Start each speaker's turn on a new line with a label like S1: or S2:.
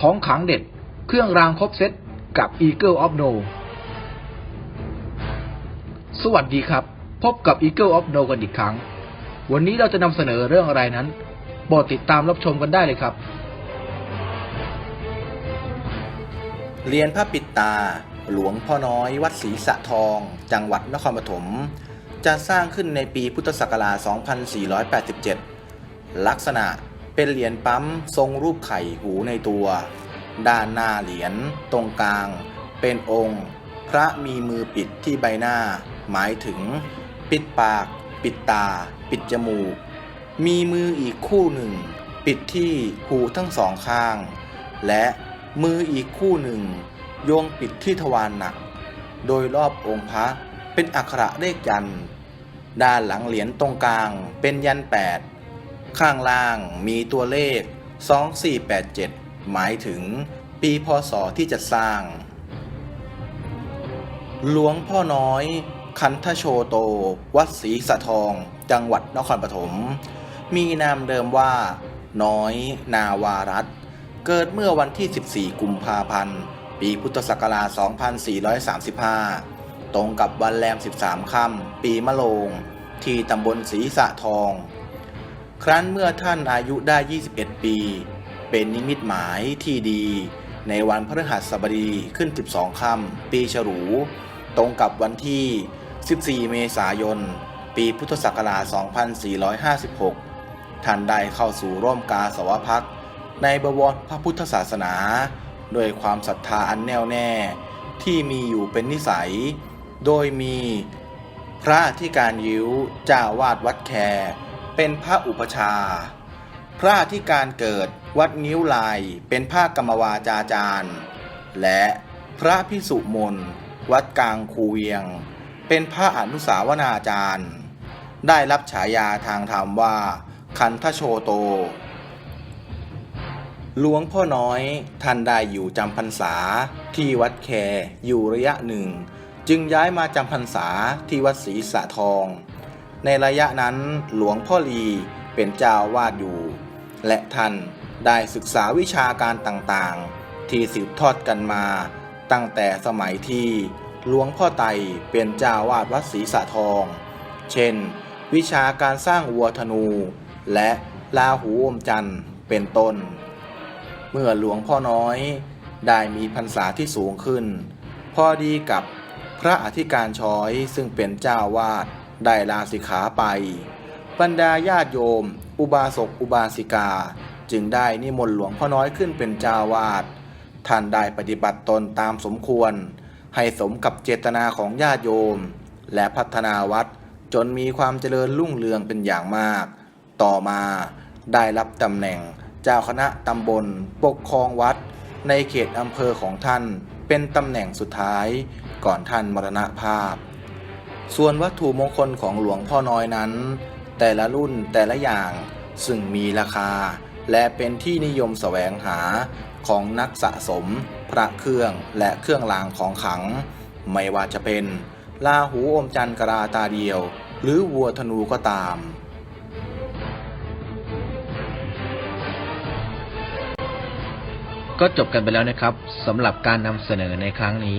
S1: ของขังเด็ด เครื่องรางครบเซตกับ Eagle of No สวัสดีครับ พบกับ Eagle of No กันอีกครั้ง วันนี้เราจะนำเสนอเรื่องอะไรนั้นโปรดติดตามรับชมกันได้เลยครับ
S2: เรียนพระปิดตา หลวงพ่อน้อยวัดศรีสะทอง จังหวัดนครปฐมจะสร้างขึ้นในปีพุทธศักราช 2487 ลักษณะ เป็นเหรียญปั๊มทรงรูปไข่หูในตัว ด้านหน้าเหรียญตรงกลาง เป็นองค์ พระมีมือปิดที่ใบหน้า หมายถึง ปิดปาก ปิดตา ปิดจมูก มีมืออีกคู่หนึ่ง ปิดที่หูทั้งสองข้าง และมืออีกคู่หนึ่งโยงปิดที่ทวารหนัก โดยรอบองค์พระเป็นอักขระเลขยัน ด้านหลังเหรียญตรงกลางเป็นยันแปด ข้างล่างมีตัวเลข 2487 หมายถึงปีพศที่จะสร้าง หลวงพ่อน้อย คันทโชโต วัดศรีสะทอง จังหวัดนครปฐม มีนามเดิมว่า น้อย นาวารัตเกิดเมื่อวันที่ 14 กุมภาพันธ์ ปีพุทธศักราช 2435 ตรงกับวันแรม 13 ค่ำ ปีมะโรง ที่ตำบลศรีสะทอง ครั้นเมื่อท่านอายุได้ 21 ปี เป็นนิมิตหมายที่ดี ในวันพฤหัสบดีขึ้น 12 ค่ำปีฉลู ตรงกับวันที่ 14 เมษายน ปีพุทธศักราช 2456 ท่านได้เข้าสู่ร่วมกาสาวพักตร์ในบวรพระพุทธศาสนาด้วยความศรัทธาอันแน่วแน่ ที่มีอยู่เป็นนิสัย โดยมีพระอธิการยิ้วจ้าวาดวัดแคร์ เป็นพระอุปชา พระอธิการเกิดวัดนิ้วลายเป็นพระกรรมวาจาจารย์ และพระพิสุมนวัดกลางคูเวียง เป็นพระอนุสาวนาจารย์ ได้รับฉายาทางธรรมว่า คันทโชโต หลวงพ่อน้อยท่านได้อยู่จำพรรษาที่วัดแคอยู่ระยะหนึ่ง จึงย้ายมาจำพรรษาที่วัดศรีสะทอง ในระยะนั้นหลวงพ่อลีเป็นเจ้าวาดอยู่ และท่านได้ศึกษาวิชาการต่างๆ ที่สืบทอดกันมา ตั้งแต่สมัยที่หลวงพ่อไตเป็นเจ้าวาดวัดศรีสะทอง เช่น วิชาการสร้างวัวธนู และลาหูอมจันทร์เป็นต้น เมื่อหลวงพ่อน้อยได้มีพรรษาที่สูงขึ้น พอดีกับพระอธิการช้อยซึ่งเป็นเจ้าวาด ได้ลาสิกขาไป บรรดาญาติโยม อุบาสกอุบาสิกา จึงได้นิมนต์หลวงพ่อน้อยขึ้นเป็นเจ้าวาดท่านได้ปฏิบัติตนตามสมควร ให้สมกับเจตนาของญาติโยม และพัฒนาวัดจนมีความเจริญรุ่งเรืองเป็นอย่างมาก ต่อมาได้รับตำแหน่งเจ้าคณะตำบลปกครองวัด ในเขตอำเภอของท่านเป็นตำแหน่งสุดท้ายก่อนท่านมรณภาพ ส่วนวัตถุมงคลของหลวงพ่อน้อยนั้น แต่ละรุ่นแต่ละอย่างซึ่งมีราคา และเป็นที่นิยมแสวงหาของนักสะสม พระเครื่องและเครื่องรางของขลัง ไม่ว่าจะเป็นลาหูอมจันทร์กราตาเดียว หรือวัวธนูก็ตาม
S1: ก็จบกันไปแล้วนะครับสำหรับการนำเสนอในครั้งนี้